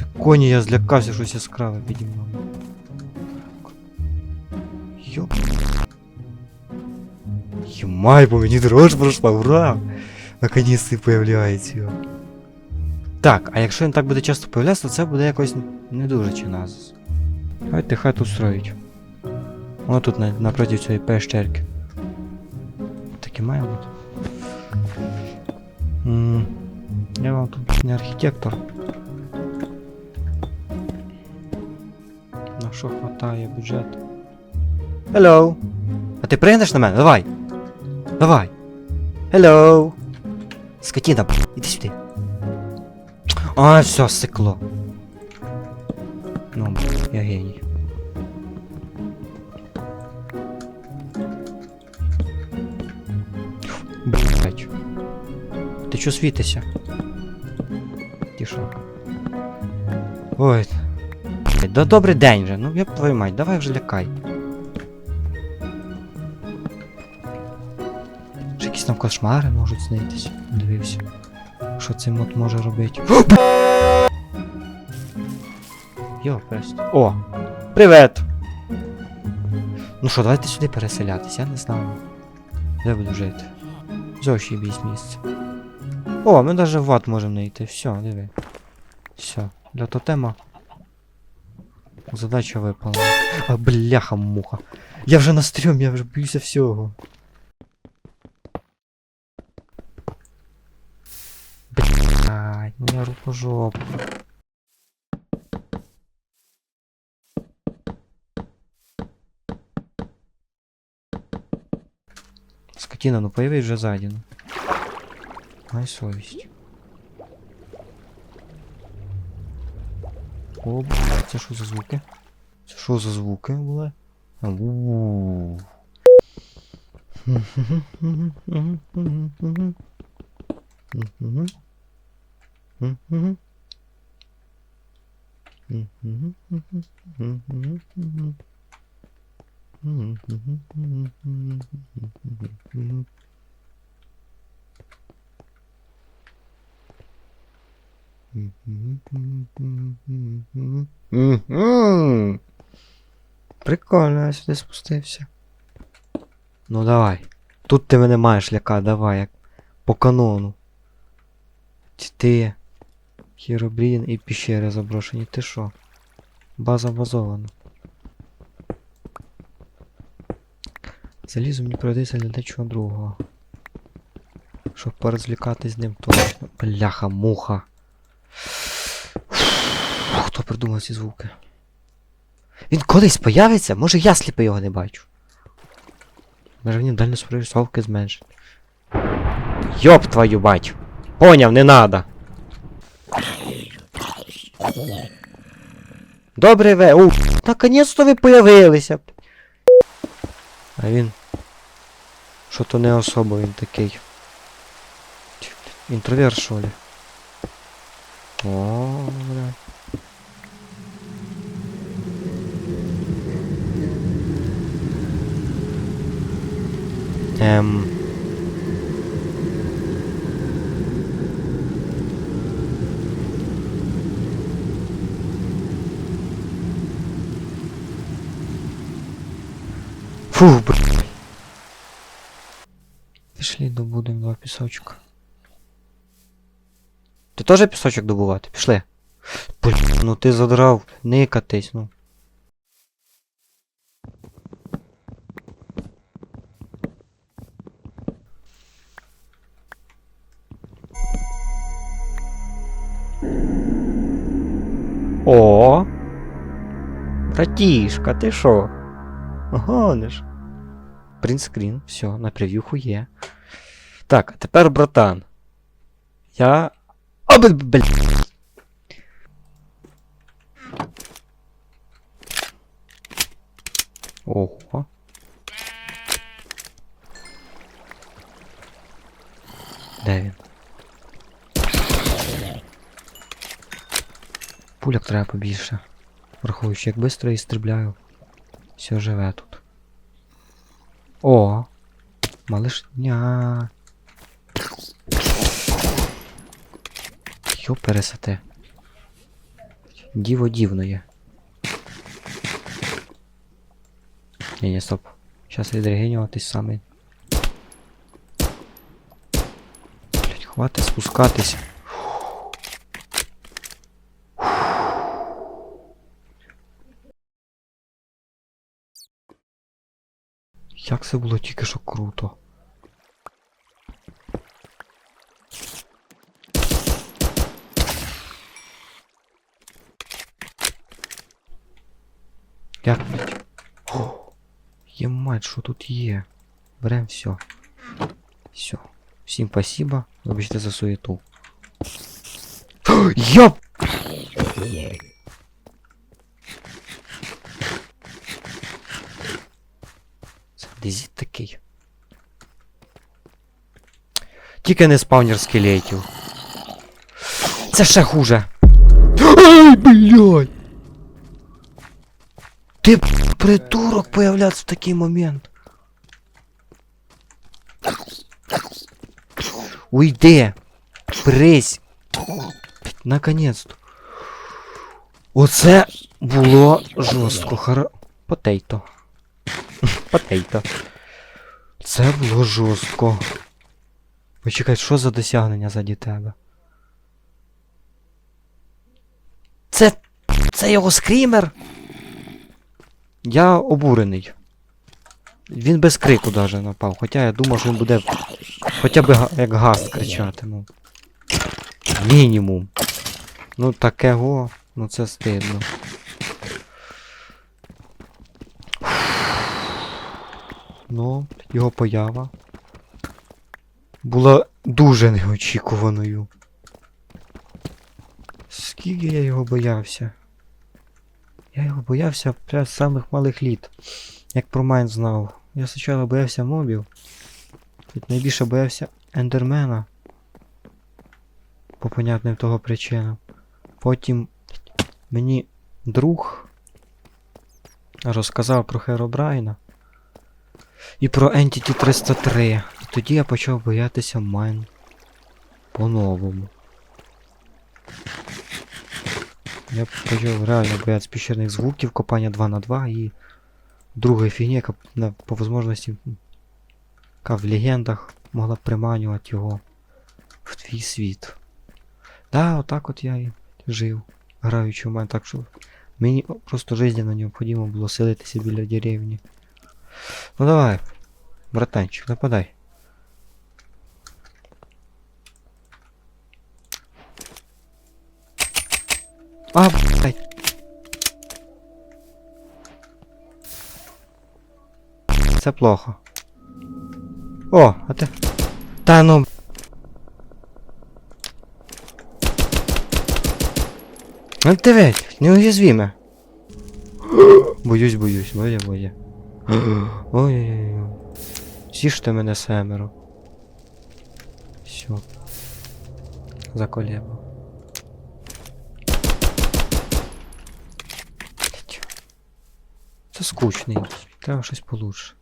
Це коні, я злякався, щось яскраве піді мною. Йоп. Йомай, по мені дрож пройшла, ура! Наконец-то появляється. Так, а якщо він так буде часто появлятися, то це буде якось не дуже чи нас. Давайте хату строїть. Воно тут на, напроти цієї пещерки. Так і має бути. М, Я вам тут не архітектор. Що хватає бюджету? Hello! А ти пригнеш на мене? Давай! Давай! Hello! Скотина, б***ь, іди сюди. А, все, сикло. Ну, я геній. Блять. Ти чо світишся? Ти? Ой. Да добрий день вже. Ну я твою мать, давай вже лякай. Ще якісь там кошмари можуть снитися. Дивився. Що цей мод може робити? Йо, просто. О! Привет! Ну що, давайте сюди переселятись, я не знаю. Де буду жити? Зовсім якесь місце. О, ми навіть в ад можемо знайти. Все, диви. Все. Для тотема. Задача випала. А, бляха муха. Я вже на стрьом, я вже боюся всього. Блядь, моя рукожопа. Скотина, ну появись вже ззаді. Ну. Май совість. О, бля, це що за звуки? Це що за звуки були? У. Прикольно, я сюди спустився. Ну давай. Тут ти мене маєш ляка, давай, як по канону. Ти. Хіробрін і піщери заброшені. Ти що? База базована. Залізо мені пригодиться для дечого другого. Щоб порозлікатись з ним точно. Бляха, муха. Хто придумав ці звуки? Він колись появиться? Може я сліпий його не бачу. Може він дальність прорисовки зменшить. Йоп твою бать! Поняв, не надо. Добрий ве. У, наконець-то ви появилися. А він. Що то не особо він такий. Чи, Інтроверт, що ли? О, Ем. Фу, блядь. Пішли добудемо два пісочка. Ти теж пісочок добувати? Пішли. Блін, ну ти задрав, никатись, ну. О! Братішка, ти що? Гониш. Принтскрін, все, на прев'юху є. Так, а тепер, братан. Я. О, бл... Ого. Де він? Пуляк треба побільше. Враховуючи, як швидко я. Все живе тут. О! Малишня. Йо пересете. Діво дівноє. Ні, ні, стоп. Щас відрегенюватись саме. Блять, хватить спускатись. Як це було тільки що круто. Як? О, Ємать, що тут є? Берем все. Все. Всім спасибо. Вибачте за суету. Йоп! Це дезіт такий. Тільки не спавнер скелетів. Це ще хуже. Ай, блядь! Ти придурок появляться в такий момент. Уйди! Прись! Наконец-то. Оце було жорстко. Хара... Потейто. Потейто. Це було жорстко. Почекай, що за досягнення заді тебе? Це. Це його скрімер? Я обурений. Він без крику даже напав, хоча я думав, що він буде хоча б як гаст кричати, ну. Мінімум. Ну такого, ну це стидно. Ну, його поява була дуже неочікуваною. Скільки я його боявся? Я його боявся прям з самих малих літ. Як про Майн знав. Я спочатку боявся мобів. Найбільше боявся ендермена. По понятним того причинам. Потім мені друг розказав про Херобрайна і про Entity 303. Тоді я почав боятися Майн по-новому. Я почав реально боятися піщерних звуків, копання 2 на 2 і другої фігні, яка по можливості, яка в легендах могла приманювати його в твій світ. Да, отак от я і жив, граючи в мене так, що мені просто жизненно необхідно було селитися біля деревні. Ну давай, братанчик, нападай. А, блядь. Це плохо. О, а ти. Та ну. Ну ти ведь, неуязвиме. Боюсь, боюсь, боя, боя. Ой-ой-ой. З'їжте мене семеро. Все. Заколебав. Це скучний. Треба щось получше.